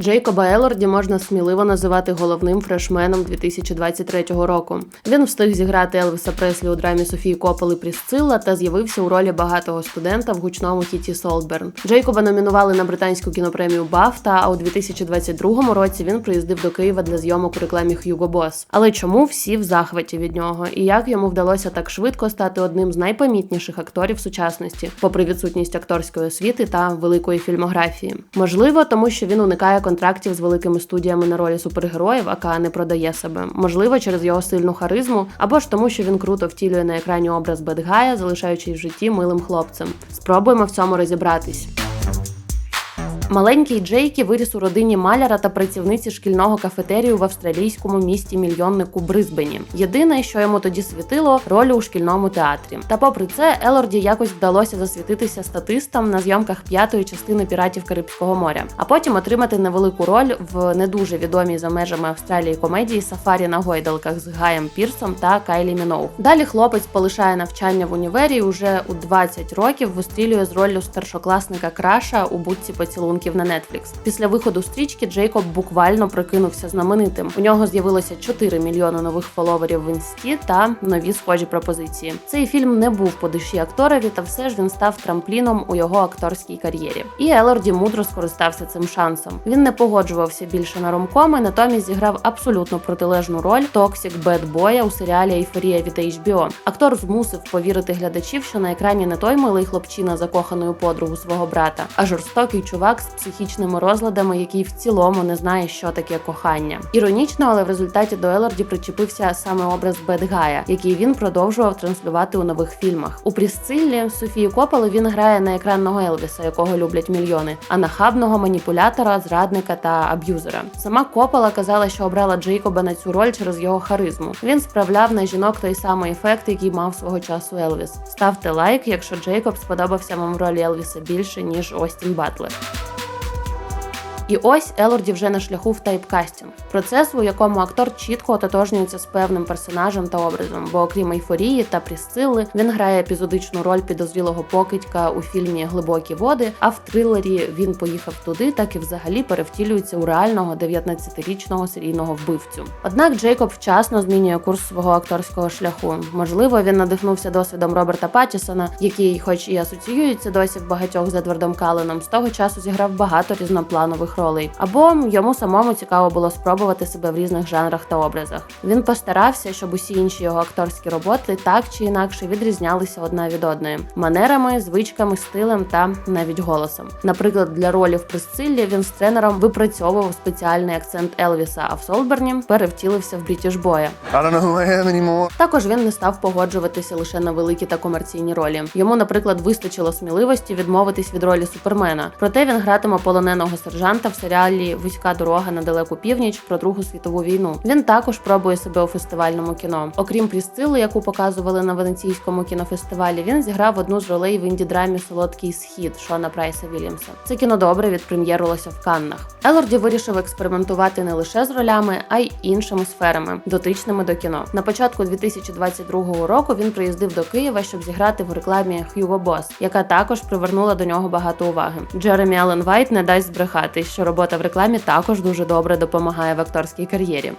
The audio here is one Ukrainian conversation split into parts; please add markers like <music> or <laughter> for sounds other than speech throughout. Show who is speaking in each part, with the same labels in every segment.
Speaker 1: Джейкоба Елорді можна сміливо називати головним фрешменом 2023 року. Він встиг зіграти Елвіса Преслі у драмі Софії Кополи Прісцилла та з'явився у ролі багатого студента в гучному хіті Солтберн. Джейкоба номінували на британську кінопремію Бафта. А у 2022 році він приїздив до Києва для зйомок у рекламі Hugo Boss. Але чому всі в захваті від нього? І як йому вдалося так швидко стати одним з найпомітніших акторів сучасності, попри відсутність акторської освіти та великої фільмографії? Можливо, тому що він уникає контрактів з великими студіями на ролі супергероїв, ака не продає себе. Можливо, через його сильну харизму, або ж тому, що він круто втілює на екрані образ Бедгая, залишаючись в житті милим хлопцем. Спробуємо в цьому розібратись. Маленький Джейкі виріс у родині маляра та працівниці шкільного кафетерію в австралійському місті мільйоннику Брисбені. Єдине, що йому тоді світило, роль у шкільному театрі. Та попри це, Елорді якось вдалося засвітитися статистам на зйомках п'ятої частини піратів Карибського моря, а потім отримати невелику роль в не дуже відомій за межами Австралії комедії Сафарі на гойдалках з Гаєм Пірсом та Кайлі Міноу. Далі хлопець полишає навчання в універі і уже у 20 років вистрілює з роллю старшокласника Краша у будці поцілунків на Netflix. Після виходу стрічки Джейкоб буквально прикинувся знаменитим. У нього з'явилося 4 мільйони нових фоловерів в інсті та нові схожі пропозиції. Цей фільм не був по душі акторові, та все ж він став трампліном у його акторській кар'єрі. І Елорді мудро скористався цим шансом. Він не погоджувався більше на ромкоми, натомість зіграв абсолютно протилежну роль Токсік Бедбоя у серіалі Ейфорія від HBO. Актор змусив повірити глядачів, що на екрані не той милий хлопчина закоханий у подругу свого брата, а жорстокий чувак з психічними розладами, який в цілому не знає, що таке кохання. Іронічно, але в результаті до Елорді причепився саме образ Бедгая, який він продовжував транслювати у нових фільмах. У Прісциллі Софії Копали він грає на екранного Елвіса, якого люблять мільйони, а нахабного маніпулятора, зрадника та аб'юзера. Сама Копала казала, що обрала Джейкоба на цю роль через його харизму. Він справляв на жінок той самий ефект, який мав свого часу Елвіс. Ставте лайк, якщо Джейкоб сподобався вам в ролі Елвіса більше ніж Остін Батлер. І ось Елорді вже на шляху в тайпкастінг процес, у якому актор чітко ототожнюється з певним персонажем та образом. Бо окрім ейфорії та прісцили, він грає епізодичну роль підозрілого покидька у фільмі Глибокі води. А в трилері він поїхав туди, так і взагалі перевтілюється у реального 19-річного серійного вбивцю. Однак Джейкоб вчасно змінює курс свого акторського шляху. Можливо, він надихнувся досвідом Роберта Паттісона, який, хоч і асоціюється досі в багатьох з Едвардом Калленом, з того часу зіграв багато різнопланових ролей. Або йому самому цікаво було спробувати себе в різних жанрах та образах. Він постарався, щоб усі інші його акторські роботи так чи інакше відрізнялися одна від одної манерами, звичками, стилем та навіть голосом. Наприклад, для ролі в Присциллі він з тренером випрацьовував спеціальний акцент Елвіса, а в Солберні перевтілився в Брітіш Боя. <laughs> Також він не став погоджуватися лише на великі та комерційні ролі. Йому, наприклад, вистачило сміливості відмовитись від ролі супермена. Проте він гратиме полоненого сержанта в серіалі Вузька дорога на далеку північ про Другу світову війну. Він також пробує себе у фестивальному кіно. Окрім Прісцили, яку показували на Венеційському кінофестивалі, він зіграв одну з ролей в інді-драмі Солодкий схід Шона Прайса Вільямса. Це кіно добре відпрем'єрувалося в Каннах. Елорді вирішив експериментувати не лише з ролями, а й іншими сферами, дотичними до кіно. На початку 2022 року він приїздив до Києва, щоб зіграти в рекламі Hugo Boss, яка також привернула до нього багато уваги. Джеремі Аллен Вайт не дасть збрехати, що робота в рекламі також дуже добре допомагає в акторській кар'єрі.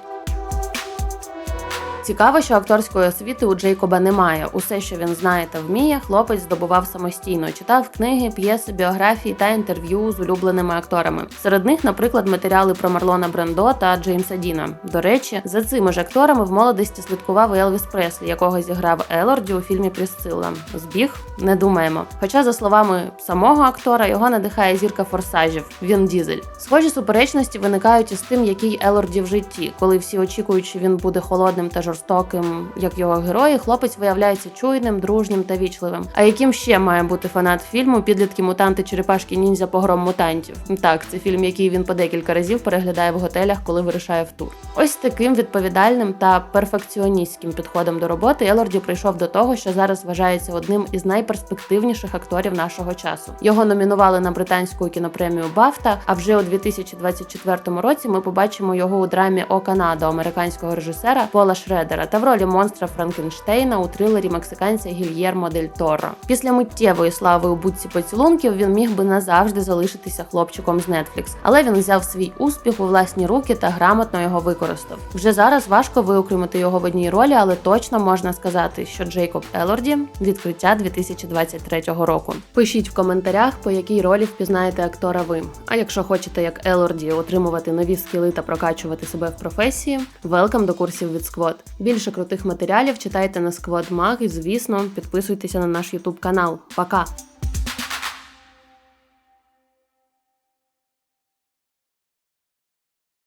Speaker 1: Цікаво, що акторської освіти у Джейкоба немає. Усе, що він знає та вміє, хлопець здобував самостійно, читав книги, п'єси, біографії та інтерв'ю з улюбленими акторами. Серед них, наприклад, матеріали про Марлона Брендо та Джеймса Діна. До речі, за цими ж акторами в молодості слідкував Елвіс Преслі, якого зіграв Елорді у фільмі Прісцилла. Збіг не думаємо. Хоча, за словами самого актора, його надихає зірка форсажів. Він дізель. Схожі суперечності виникають із тим, який Елорді в житті, коли всі очікують, що він буде холодним та жорстоким, як його герої, хлопець виявляється чуйним, дружнім та вічливим. А яким ще має бути фанат фільму Підлітки мутанти черепашки ніндзя погром мутантів? Так, це фільм, який він по декілька разів переглядає в готелях, коли вирушає в тур. Ось таким відповідальним та перфекціоністським підходом до роботи Елорді прийшов до того, що зараз вважається одним із найперспективніших акторів нашого часу. Його номінували на британську кінопремію Бафта. А вже у 2024 році ми побачимо його у драмі О Канада американського режисера Пола Шредера. Шредера та в ролі монстра Франкенштейна у трилері мексиканця Гільєрмо Дель Торо. Після миттєвої слави у будці поцілунків він міг би назавжди залишитися хлопчиком з Netflix, але він взяв свій успіх у власні руки та грамотно його використав. Вже зараз важко виокремити його в одній ролі, але точно можна сказати, що Джейкоб Елорді відкриття 2023 року. Пишіть в коментарях, по якій ролі впізнаєте актора ви. А якщо хочете, як Елорді, отримувати нові скіли та прокачувати себе в професії, велкам до курсів від Squad. Більше крутих матеріалів читайте на Mag і, звісно, підписуйтеся на наш YouTube канал. Пока!